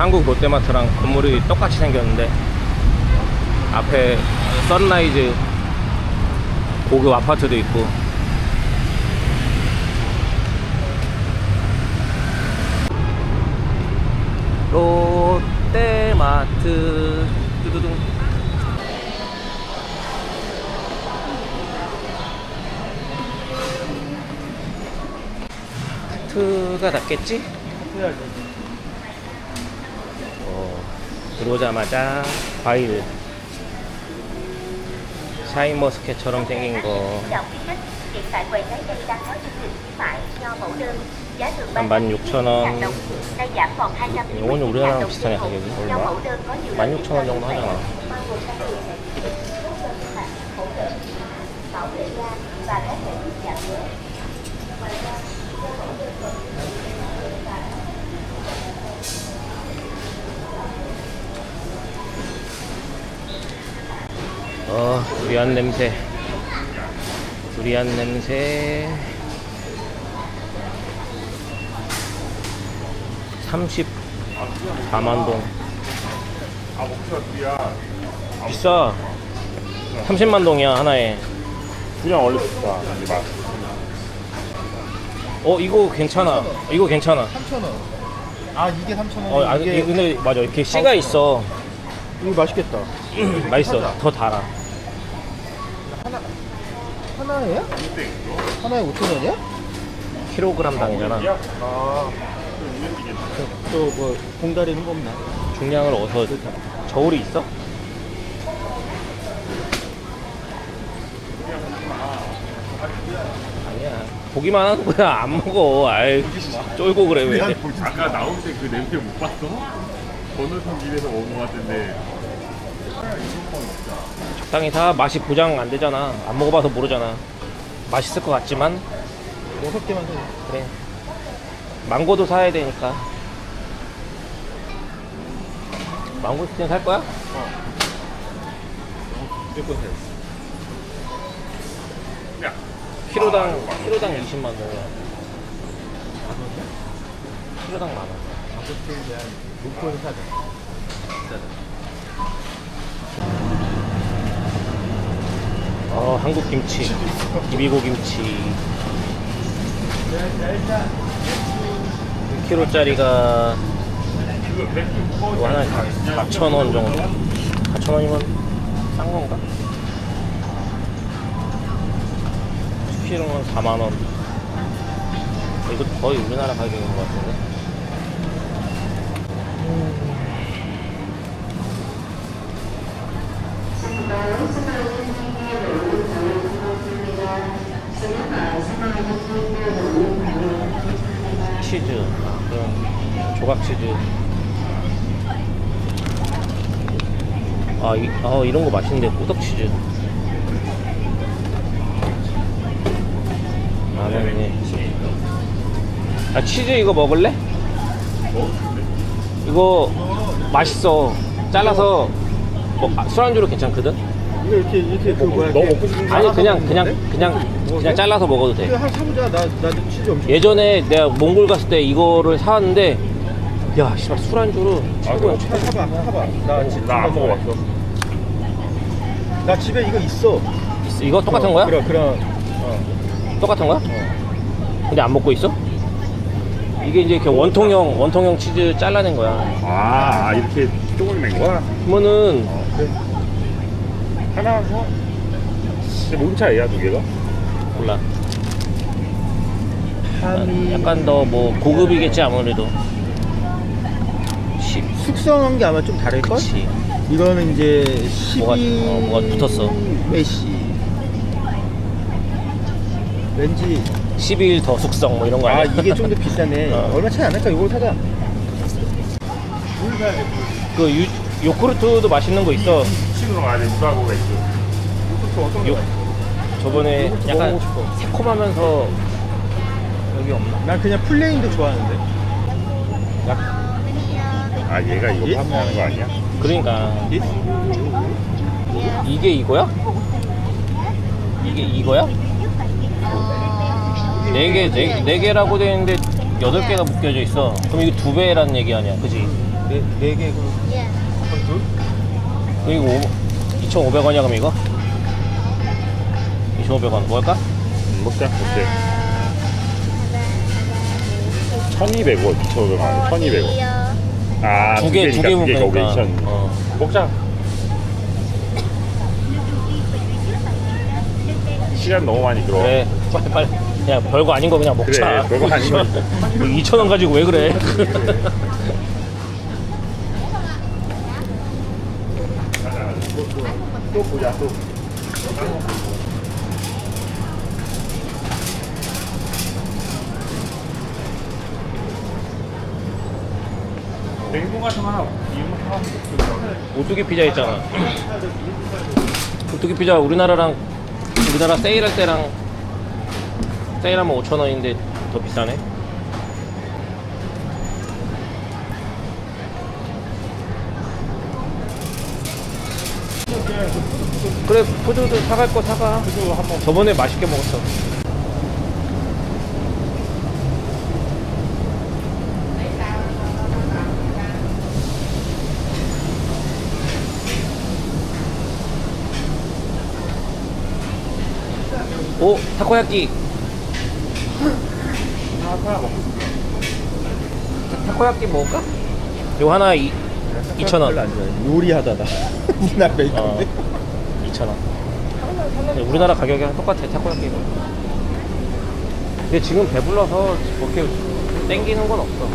한국 롯데마트랑 건물이 똑같이 생겼는데 앞에 선라이즈 고급 아파트도 있고. 롯데마트. 뚜두둥. 마트가 낫겠지? 어, 들어오자마자 과일 샤인머스켓처럼 생긴 거 Trọng khuyến khích, hiện tại quầy trái cây đang có chương trình khuyến mại nho mẫu đơn. Giá thường 한 ban đầu 16,000원. đồng, nay giảm còn 299 이거는 우리나라랑 비슷하네. 가격이. 얼마? mẫu đơn có nhiều lợi ích 16,000원 정도 하잖아. 어, 두리안 냄새. 두리안 냄새. 34만 동. 아 목표가 둘이야 비싸. 30만 동이야, 하나에. 그냥 원래 비싸 맛 어, 이거 괜찮아. 이거 괜찮아. 3,000원. 아, 이게 3,000원. 어, 아, 이게 이 근데 맞아. 이렇게 씨가 있어. 이거 맛있겠다. 맛있어. 더 달아. 하나예요? 하나에 5,000원이야? 킬로그램 당이잖아. 아. 또뭐 공다리는 거 없나? 중량을 어디서 저울이 있어? 아니야 보기만 하는 거야 안 먹어 아이 쫄고 그래 왜 아까 나올 때 그 냄새 못 봤어? 건너편 길에서 먹은 거 같은데 적당히 사 맛이 보장 안 되잖아 안 먹어봐서 모르잖아 맛있을 것 같지만 여섯 개만 사. 그래 망고도 사야 되니까 망고 스틴 살 거야? 무조건 사. 야 키로당 키로당 20만 원이야 키로당 만 원. 아무튼 대한 목표는 사자. 어 한국 김치 비비고 김치. 1kg짜리가 이거 하나에 4,000원 정도. 4,000원이면 싼 건가? 10kg면 4만원. 이거 거의 우리나라 가격인 것 같은데 치즈 그럼 조각 치즈. 아, 이, 아 이런 거 맛있는데 꾸덕 치즈. 만 원이네 아 치즈 이거 먹을래? 이거 맛있어. 잘라서 뭐, 아, 술안주로 괜찮거든? 이거 이렇게 이렇게 그 뭐야? 너 이렇게 먹고 싶은 거 아니 그냥 먹는 그냥 건데? 그냥 그냥 잘라서 먹어도 돼 한 사보자. 나 나도 치즈 엄청. 예전에 내가 몽골 갔을 때 이거를 사왔는데 야 씨발 술안주로 아, 최고야? 사- 사봐, 사봐. 나 지- 나안 먹어봤어 나 집에 이거 있어. 이거 똑같은 거야? 그럼 그럼. 어. 똑같은 거야? 근데 안 먹고 있어? 이게 이제 이렇게 원통형 원통형 치즈 잘라낸 거야. 아, 아 이렇게 쪼그리 낸 거야? 그러면은 어 하나 사 근데 뭔 차이야 두 개가? 몰라. 함이 약간 더 뭐 고급이겠지 아무래도. 10. 숙성한 게 아마 좀 다를 걸? 그치. 이거는 이제 12 뭐가- 어, 뭐가 붙었어. 메시. 왠지 12일 더 숙성 뭐 이런 거 아 아니야? 이게 좀 더 비싸네. 어. 얼마 차이 안 날까? 이걸 사자. 그 유, 요구르트도 맛있는 거 있어. 치즈로 가야 돼 무하고 맥주 어떤 요, 저번에 요거트 약간 먹어보고 싶어. 새콤하면서 여기 없나? 난 그냥 플레인도 좋아하는데. 아 얘가 이거 예? 판매하는 거 아니야? 그러니까 예? 이게 이거야? 이게 이거야? 네 개, 네, 네 개라고 돼 있는데 여덟 개가 묶여져 있어. 그럼 이게 두 배라는 얘기 아니야, 그지? 네, 네개 그, Dạ. 이거 2,500원이야 그럼 이거? 2,500원 뭐 할까? 먹자. 오케이. 1200원, 2,500원, 1200원. 아, 두 개, 두개두 개니까 먹으니까 2,000. 어. 먹자. 시간 너무 많이 들어. 그래 빨리 빨리 그냥 별거 아닌 거 그냥 먹자 그래, 별거 아닌 거. 2,000원 가지고 왜 그래 또 보자, 또. 냉동 같은 거 하나 이용하면 오뚜기 피자 있잖아. 오뚜기 피자 우리나라랑 우리나라 세일할 때랑 세일하면 5,000원인데 더 비싸네. 그래 푸드도 사갈 거 사가. 저번에 맛있게 먹었어 오 타코야끼 하나 먹고 타코야끼 먹을까? 이거 하나 이, 2,000원 별로 안 좋아해. 요리하다 나. 우리나라 어, 메이커인데. 2,000원. 우리나라 가격이랑 똑같아, 타코야끼가. 근데 지금 배불러서 그렇게 땡기는 건 없어.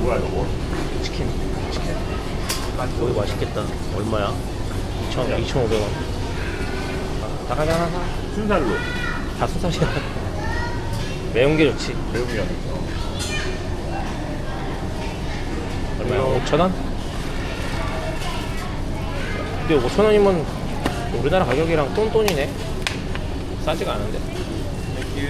뭐야 이거? 치킨. 치킨. 거기 맛있겠다. 얼마야? 2,000, 2,500원. 나가자 하나 사. 순살로 다 수사시야. 매운 게 좋지. 매운이 형. 얼마야? 5,000원? 근데 5,000원이면 우리나라 가격이랑 똔똔이네. 싸지가 않은데. 이거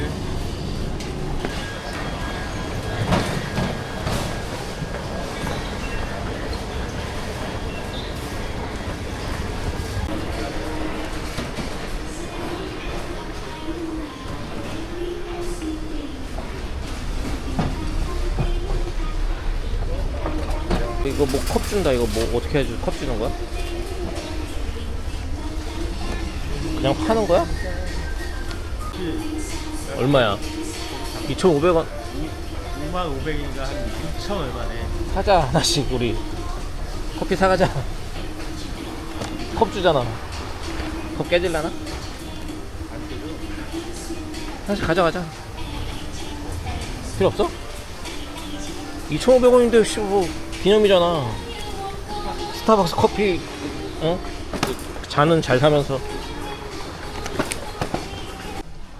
준다 이거 뭐 어떻게 해줘 컵 주는 거야? 그냥 파는 거야? 얼마야? 2,500원 5만 500인가 한 6천 얼마네. 사자 하나씩 우리 커피 사가자 컵 주잖아 컵 깨질라나? 하나씩 가져가자 필요 없어? 2,500원인데 씨, 뭐 기념이잖아 스타벅스 커피 어? 그 잔은 잘 사면서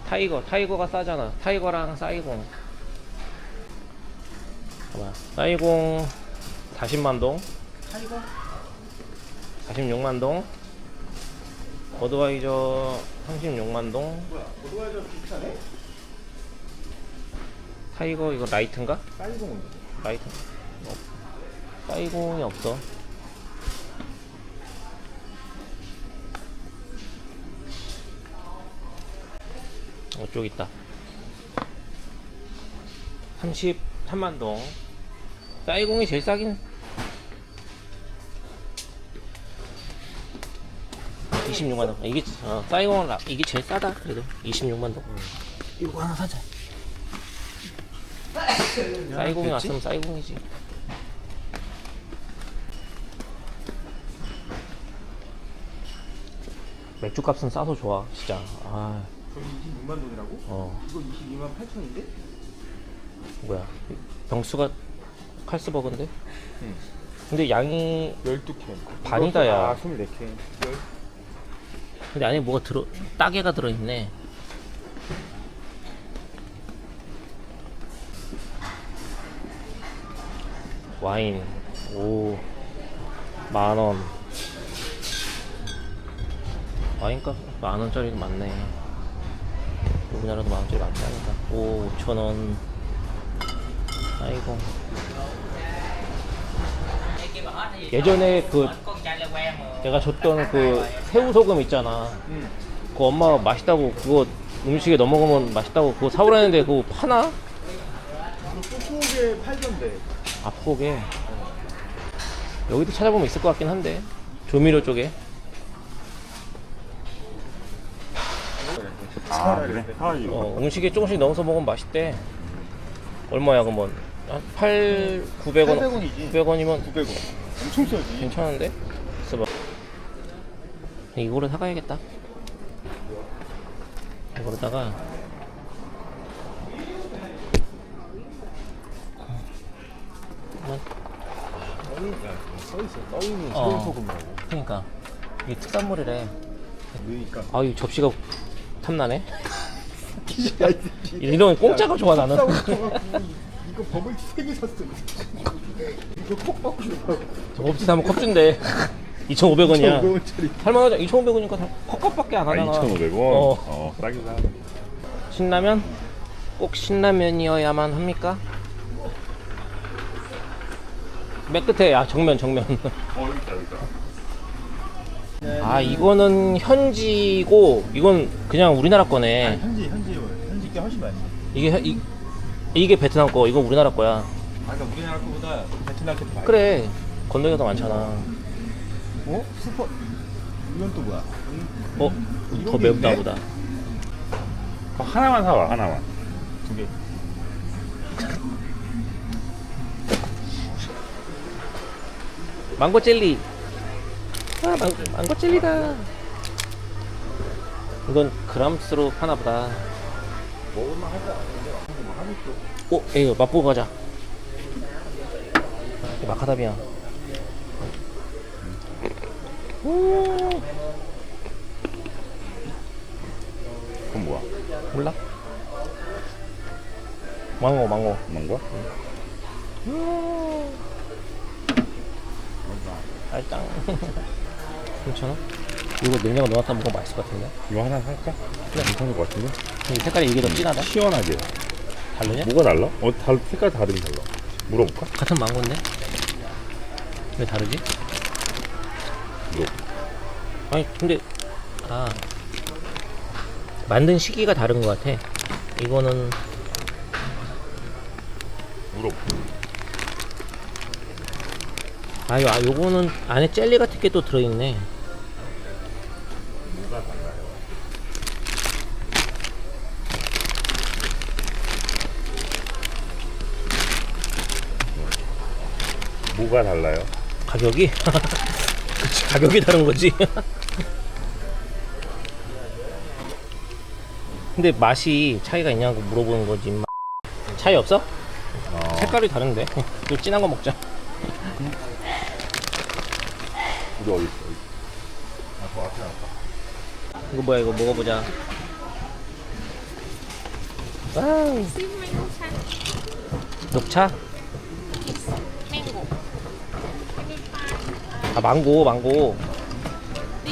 타이거 타이거가 싸잖아 타이거랑 사이공 봐봐 사이공 40만동 타이거? 46만동 버드와이저 36만동 뭐야? 고도와이저 비슷하네? 타이거 이거 라이트인가? 사이공은 라이트 어. 사이공이 없어 이쪽 있다. 33만동. 사이공이 제일 싸긴. 26만동. 이게 어, 사이공은 라- 이게 제일 싸다 그래도. 26만동. 이거 하나 사자. 사이공이 왔으면 사이공이지. 맥주 값은 싸서 좋아 진짜. 아, 저기 26만 돈이라고? 어 이거 22만 8천인데? 뭐야 병수가 칼스버거인데 응. 근데 양이 12캔. 반이다, 야. 아, 24캔. 근데 안에 뭐가 들어 따개가 들어있네 와인 오 만원 와인값 만원짜리도 많네 우리나라도 만원짜리 많다니까 오 5천원 아이고 예전에 그 내가 줬던 그 새우 소금 있잖아 응. 그 엄마가 맛있다고 그거 음식에 넣어 먹으면 맛있다고 그거 사오라는데 그거 파나? 소소하게 팔던데. 앞쪽에 여기도 찾아보면 있을 것 같긴 한데 조미료 쪽에 아 그래? 아 이거. 어, 음식에 조금씩 넣어서 먹으면 맛있대. 얼마야 그러면 한 8, 900원. 800원이지. 900원이면 900원. 엄청 싸지. 괜찮은데? 있어봐. 이거를 사가야겠다. 이거로다가. 써있어 떠있는 어. 소금소금이라고. 그러니까. 이게 특산물이래. 그러니까. 아 이 접시가 탐나네 야, 이 새끼. 이런 공짜가 좋아 나는 싸우고 싶어갖고 이거 버블티 세개 샀어 이거 꼭 받고 싶어 저업지 사면 컵준대 2,500원이야 500원짜리 할만하죠? 2,500원이니까 컵값밖에 안 아 하잖아 2,500원? 어. 어, 싸긴 싸 신라면? 꼭 신라면이어야만 합니까? 맨 끝에 야 정면 정면 어 여기 있다 여기 있다 아 이거는 현지고 이건 그냥 우리나라 거네 현지 현지 현지 게 훨씬 많이 이게 현- 이, 이게 베트남 거 이건 우리나라 거야 아 그러니까 우리나라 거보다 베트남 게더 많이 그래 건더기가 더 많잖아 어? 슈퍼 이건 또 뭐야? 어? 더 있네? 보다 어, 하나만 사와 하나만 두 개 망고 젤리 아 망, 망고 젤리다. 이건 그람수로 파나 보다. 먹을만 쪽 어? 이거 맛보고 가자. 마카다미아 음, 그건 뭐야? 몰라? 망고 망고. 망고? 알 짱 3,000원? 이거 냉장고 넣어놨다 먹으면 맛있을 것 같은데 이거 하나 살까? 괜찮을 것 같은데? 이 색깔이 이게 더 진하다 시원하게 다르냐? 뭐가 달라? 어, 달, 색깔 다르긴 달라 물어볼까? 같은 망고인데? 왜 다르지? 물어 아니 근데 아 만든 시기가 다른 것 같아 이거는 물어볼까? 아, 요, 아 요거는 안에 젤리 같은 게 또 들어있네 뭐가 달라요? 뭐가 달라요? 가격이? 그치 가격이 다른 거지 근데 맛이 차이가 있냐고 물어보는 거지 인마. 차이 없어? 어, 색깔이 다른데 좀 진한 거 먹자 우리 어디 있어? 아, 저 앞에 나왔다. 이거 뭐야 이거 먹어보자 와우 chanh 녹차? Mango 아 망고 망고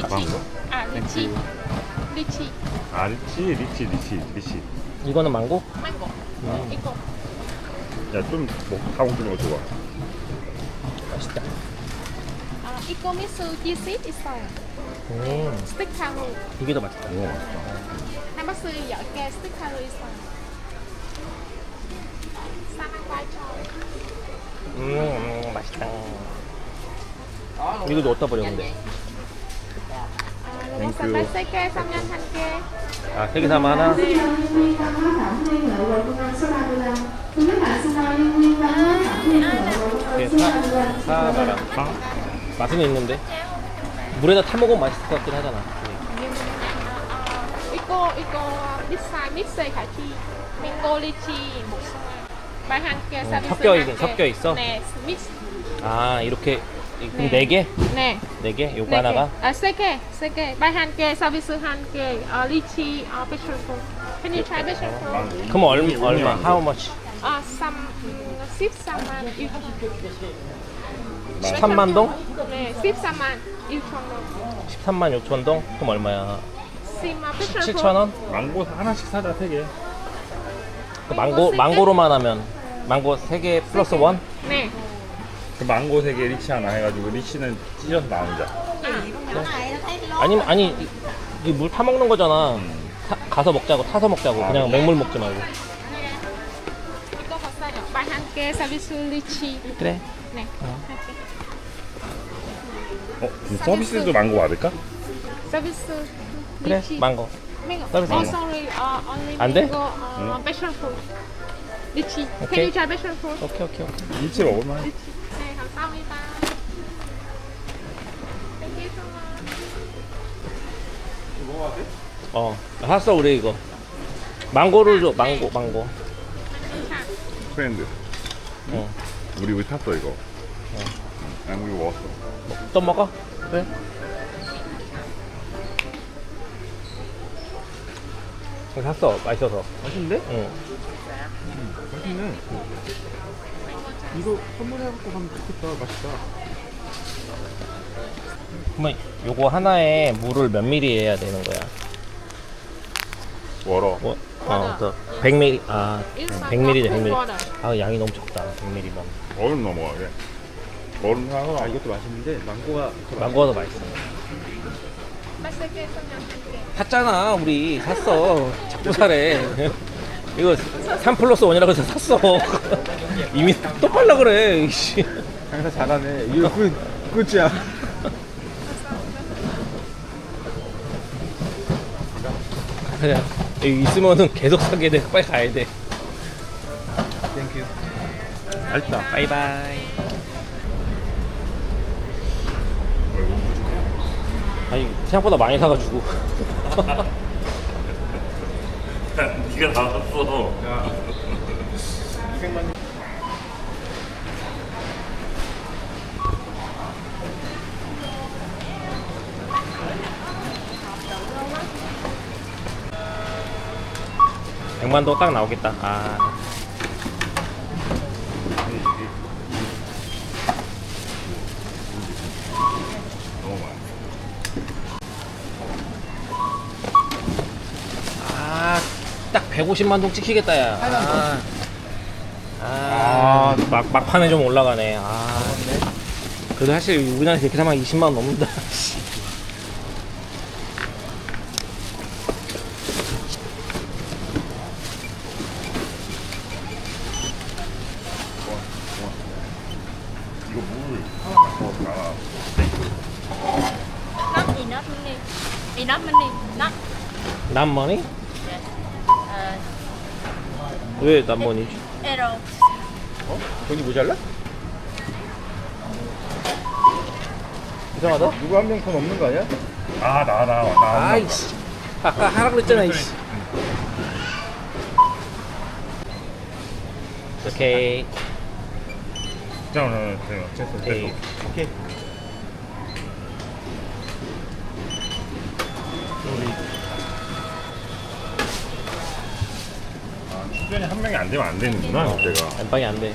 망고? À lychee Lychee 아, 리치, 리치, 리치, 리치. 이거는 망고? Mango 음, Ico 야, 좀, 뭐, 다 먹는 거 좋아. 맛있다 Ico misu chia seed 있어요 음, Stick taro 이게 더 맛있다 오, 맛있다. Dở ke stick taro 있어요 사랑과초 음, 음 맛있다 이거 어디다 버려 근데 ke 아세개 사면 하나? 네, 사, 사바라 아, 맛은 있는데 물에다 타 먹으면 맛있을 것 같긴 하잖아 lychee một size Bài hàng ke 어, service 섞여 hàng 있- ke. 섞여 있어? 네, mix 아 이렇게 네. 네 개? 네 네 개? 요거 네 하나가? 개. 아, 세 개, 세 개. Ke, service hàng ke, uh, lychee, uh, passion fruit. Can you try fruit? 그럼 얼마? 얼마? How much? Uh, um, sip saman, yêu 13만 동? 네, saman, yêu 청동. 13만 6천 동? 그럼 얼마야? Uh, passion fruit. 7천 원? 망고 하나씩 사자, 세 개. 그 망고, 망고로만 하면 망고 3개 플러스 원? 네. 그 망고 세 개, 리치 하나 해가지고, 리치는 찢어서 나 혼자. 아니면 아니 이 물 타 먹는 거잖아 타- 가서 먹자고 타서 먹자고 아, 그냥 그래? 맹물 먹지 말고 서비스 리치. 그래. 네. 할게. 어? 이 서비스도 망고 받을까? 서비스 그래. 리치. 망고. Mango. 서비스 Oh, 망고. sorry. Uh, only 안 돼? mango. Uh, passion fruit. 리치. Can 오케이. you try passion fruit? 오케이 오케이 오케이. 일치 먹을만 네, 감사합니다. Thank you so much. 어 샀어 우리 이거. 망고를 줘. 망고 망고. 프렌드 어. 우리 우리 탔어 이거 응, 우리 먹었어 또 먹어? 그래. 이거 샀어. 맛있어서. 맛있는데? 응. 맛있네 이거 선물해갖고 가면 좋겠다 맛있다 그러면 요거 하나에 물을 몇 미리 해야 되는 거야? 뭐, 어, 더 100ml. 아, my 100ml래, cool 100ml. water. 아, 양이 너무 적다. 100ml면. 얼음 넘어가게 얼음 사서 아 이것도 맛있는데 망고가 더 망고가 더 맛있어. 샀잖아, 우리. 샀어. 자꾸 사래. 이거 3 플러스 1이라고 해서 샀어. 이미 또 팔라 그래. 이씨. 장사 잘하네. 이거 끝 끝이야. 그냥 여기 있으면은 계속 사게 돼. 빨리 가야 돼. 땡큐. 맛있다 바이바이. 아니, 생각보다 많이 사가지고. 네가 다 샀어 백만도 딱 나오겠다. 아. 너무 많아 아, 딱 150만 동 찍히겠다, 야. 아, 아, 아. 막, 막판에 좀 올라가네. 아. 그래도 사실 우리나라에서 이렇게 사면 20만 원 넘는다. 이거 물더 달아. 남머니? Uh, 왜 남머니지? arrow. 돈이 모자라? 이상하다? 누구 한 명 돈 없는 거 아니야? 아 나 나 나 아이씨. 아까 하라 그랬잖아, 이씨. 오케이. 잠깐만 잠깐만 됐어 오케이. 오케이. 아, 출전이 한 명이 안 되면 안 되는구나 그때가 안방이 안 돼.